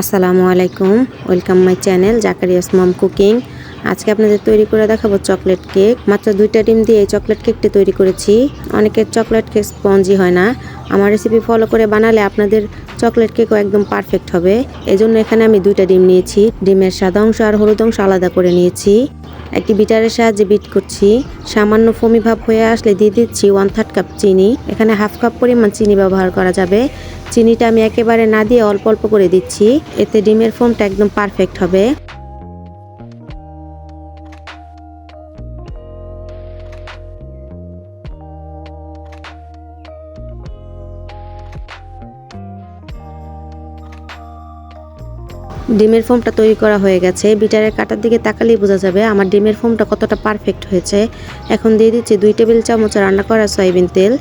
আসসালামু আলাইকুম। Welcome my channel জাকারিয়াস mom cooking আজকে আপনাদের তৈরি করে দেখাবো চকলেট কেক মাত্র দুইটা ডিম দিয়ে এই চকলেট কেকটি তৈরি করেছি। অনেকের চকলেট কেক স্পঞ্জি হয় না। আমার রেসিপি ফলো করে বানালে আপনাদের চকলেট কেকও একদম পারফেক্ট হবে। এজন্য এখানে আমি দুইটা ডিম নিয়েছি। ডিমের সাদা অংশ আর হলুদ অংশ আলাদা করে নিয়েছি। একটি বিটারের সাহায্যে বিট করছি। সামান্য ফমি ভাব হয়ে আসলে দিয়ে দিচ্ছি ওয়ান থার্ড কাপ চিনি। এখানে হাফ কাপ পরিমাণ চিনি ব্যবহার করা যাবে। চিনিটা আমি একেবারে না দিয়ে অল্প অল্প করে দিচ্ছি। এতে ডিমের ফোমটা একদম পারফেক্ট হবে। ডিমের ফোমটা তৈরি করা হয়ে গেছে। বিটারের কাটার দিকে তাকালেই বোঝা যাবে আমার ডিমের ফোমটা কতটা পারফেক্ট হয়েছে। এখন দিয়ে দিচ্ছি দুই টেবিল চামচ রান্না করা সয়াবিন তেল,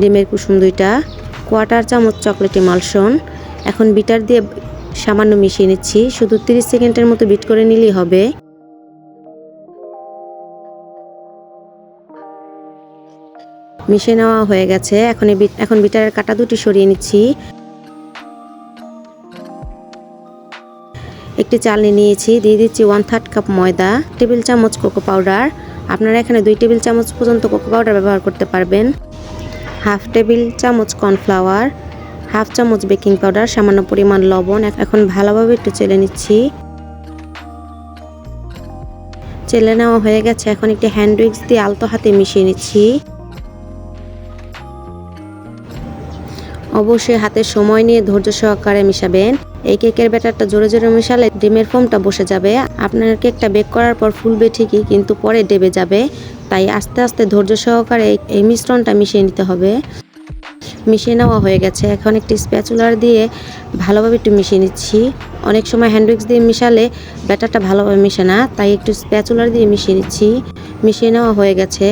ডিমের কুসুম দুইটা কোয়াটার চামচ চকলেট ইমালশন এখন বিটার দিয়ে সামান্য মিশিয়ে নিচ্ছি, শুধু 30 সেকেন্ডের মতো বিট করে নিলেই হবে। মিশিয়ে নেওয়া হয়ে গেছে। এখন এখন বিটারের কাটা দুটি সরিয়ে নিচ্ছি। একটি চালনি নিয়েছি, দিয়ে দিচ্ছি ওয়ান থার্ড কাপ ময়দা টেবিল চামচ কোকো পাউডার আপনারা এখানে দুই টেবিল চামচ পর্যন্ত কোকো পাউডার ব্যবহার করতে পারবেন। হাফ টেবিল চামচ কর্নফ্লাওয়ার হাফ চামচ বেকিং পাউডার সামান্য পরিমাণ লবণ। এখন ভালোভাবে একটু চেলে নিচ্ছি। চেলে নেওয়া হয়ে গেছে, এখন একটি হ্যান্ড উইক্স দিয়ে আলতো হাতে মিশিয়ে নিচ্ছি। অবশ্যই হাতে সময় নিয়ে ধৈর্য সহকারে মিশাবেন। এই কেকের ব্যাটারটা জোরে জোরে মিশালে ডিমের ফোমটা বসে যাবে। আপনার কেকটা বেক করার পর ফুলবে ঠিকই, কিন্তু পরে ডেবে যাবে। তাই আস্তে আস্তে ধৈর্য সহকারে এই- মিশ্রণটা মিশিয়ে নিতে হবে। মিশিয়ে নেওয়া হয়ে গেছে। এখন একটি স্প্যাচুলার দিয়ে ভালোভাবে একটু মিশিয়ে নিচ্ছি। অনেক সময় হ্যান্ডউইক্স দিয়ে মিশালে ব্যাটারটা ভালোভাবে মিশে না, তাই একটু স্প্যাচুলার দিয়ে মিশিয়ে নিচ্ছি। মিশিয়ে নেওয়া হয়ে গেছে।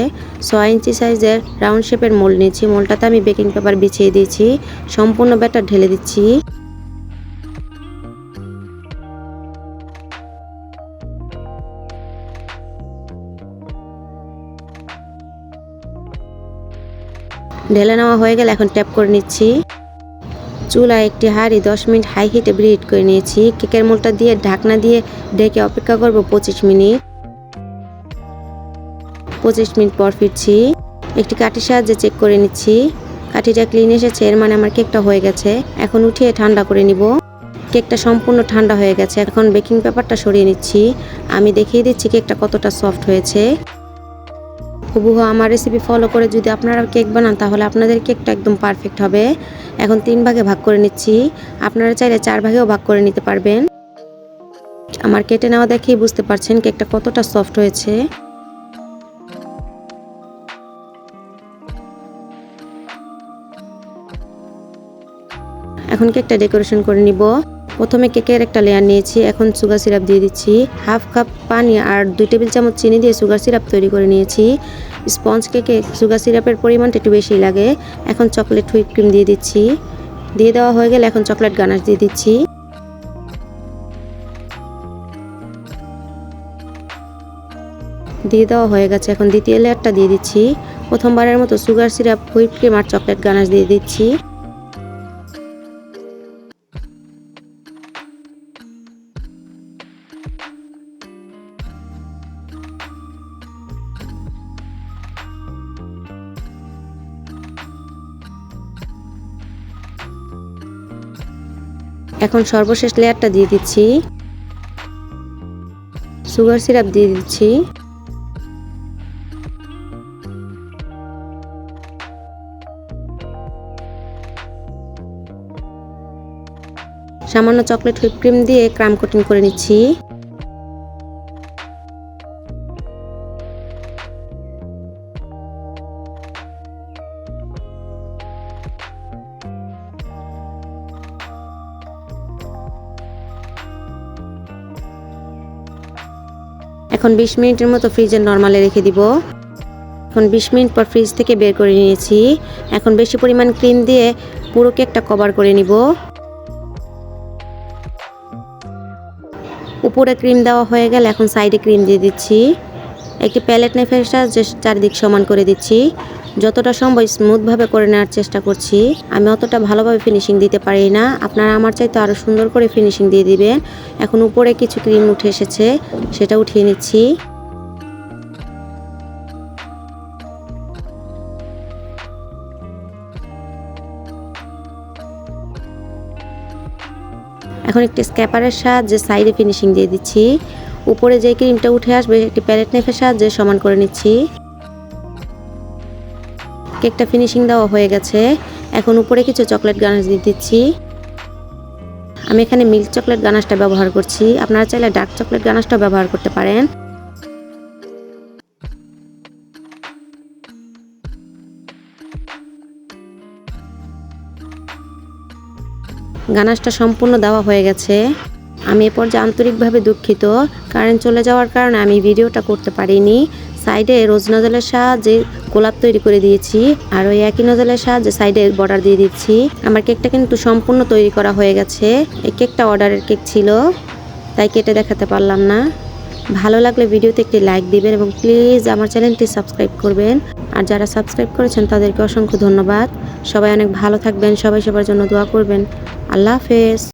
ছয় ইঞ্চি সাইজের রাউন্ড শেপের মোল নিচ্ছি মোলটাতে আমি বেকিং পেপার বিছিয়ে দিয়েছি। সম্পূর্ণ ব্যাটার ঢেলে দিচ্ছি। ঢেলে নেওয়া হয়ে গেলে এখন ট্যাপ করে নিচ্ছি। চুলায় একটি হাঁড়ি দশ মিনিট হাই হিটে ব্রিড করে নিয়েছি। কেকের মোলটা দিয়ে, ঢাকনা দিয়ে ঢেকে অপেক্ষা করব পঁচিশ মিনিট। পঁচিশ মিনিট পর ফিরছি। একটি কাঠির সাহায্যে চেক করে নিচ্ছি। কাঠিটা ক্লিন এসেছে, এর মানে আমার কেকটা হয়ে গেছে। এখন উঠিয়ে ঠান্ডা করে নিব। কেকটা সম্পূর্ণ ঠান্ডা হয়ে গেছে। এখন বেকিং পেপারটা সরিয়ে নিচ্ছি। আমি দেখিয়ে দিচ্ছি কেকটা কতটা সফট হয়েছে। হুবহু আমার রেসিপি ফলো করে যদি আপনারা কেক বানান, তাহলে আপনাদের কেকটা একদম পারফেক্ট হবে। এখন তিন ভাগে ভাগ করে নিচ্ছি। আপনারা চাইলে চার ভাগেও ভাগ করে নিতে পারবেন। আমার কেটে নেওয়া দেখেই বুঝতে পারছেন কেকটা কতটা সফট হয়েছে। এখন কেকটা ডেকোরেশন করে নিব। প্রথমে কেকের একটা লেয়ার নিয়েছি, এখন সুগার সিরাপ দিয়ে দিচ্ছি। হাফ কাপ পানি আর দুই টেবিল চামচ চিনি দিয়ে সুগার সিরাপ তৈরি করে নিয়েছি। স্পঞ্জ কেকে সুগার সিরাপের পরিমাণটা একটু বেশি লাগে। এখন চকলেট হুইপ ক্রিম দিয়ে দিচ্ছি। দিয়ে দেওয়া হয়ে গেলে এখন চকলেট গানাশ দিয়ে দিচ্ছি। দিয়ে দেওয়া হয়ে গেছে এখন দ্বিতীয় লেয়ারটা দিয়ে দিচ্ছি। প্রথমবারের মতো সুগার সিরাপ হুইপ ক্রিম আর চকলেট গানাশ দিয়ে দিচ্ছি। এখন সর্বশেষ লেয়ারটা দিয়ে দিচ্ছি। সুগার সিরাপ দিয়ে দিচ্ছি। সামান্য চকলেট হুইপ ক্রিম দিয়ে ক্রাম কোটিং করে নিচ্ছি। এখন বিশ মিনিটের মতো ফ্রিজে নর্মালে রেখে দিব। এখন বিশ মিনিট পর ফ্রিজ থেকে বের করে নিয়েছি। এখন বেশি পরিমাণ ক্রিম দিয়ে পুরো কেকটা কভার করে নিব। উপরে ক্রিম দেওয়া হয়ে গেলে এখন সাইডে ক্রিম দিয়ে দিচ্ছি। একটি প্যালেট নেফের সাহায্যে চারিদিক সমান করে দিচ্ছি। যতটা সম্ভব স্মুথভাবে করে নেওয়ার চেষ্টা করছি। আমি অতটা ভালোভাবে ফিনিশিং দিতে পারি না। আপনারা আমার চাইতে আরও সুন্দর করে ফিনিশিং দিয়ে দিবেন। এখন উপরে কিছু ক্রিম উঠে এসেছে, সেটা উঠিয়ে নিচ্ছি। এখন একটি স্ক্যাপারের সাহায্যে সাইডে ফিনিশিং দিয়ে দিচ্ছি। উপরে যে ক্রিমটা উঠে আসবে একটি প্যালেট নাইফের সাহায্যে সমান করে নিচ্ছি। কেকটা ফিনিশিং দেওয়া হয়ে গেছে। এখন উপরে কিছু চকলেট গানাশ দিয়ে দিচ্ছি। আমি এখানে মিল্ক চকলেট গানাশটা ব্যবহার করছি। আপনারা চাইলে ডার্ক চকলেট গানাশটাও ব্যবহার করতে পারেন। গানাশটা সম্পূর্ণ দেওয়া হয়ে গেছে। আমি এ পর্যায়ে আন্তরিকভাবে দুঃখিত। কারেন্ট চলে যাওয়ার কারণে আমি ভিডিওটা করতে পারিনি। সাইডে রোজ নজলের সাহায্যে গোলাপ তৈরি করে দিয়েছি আর ওই একই নজলের সাহায্যে সাইডে বর্ডার দিয়ে দিচ্ছি। আমার কেকটা কিন্তু সম্পূর্ণ তৈরি করা হয়ে গেছে। এই কেকটা অর্ডারের কেক ছিল, তাই কেটে দেখাতে পারলাম না। ভালো লাগলে ভিডিওতে একটি লাইক দিবেন এবং প্লিজ আমার চ্যানেলটি সাবস্ক্রাইব করবেন। আর যারা সাবস্ক্রাইব করেছেন, তাদেরকে অসংখ্য ধন্যবাদ। সবাই অনেক ভালো থাকবেন, সবাই সবার জন্য দোয়া করবেন। আল্লাহ হাফেজ।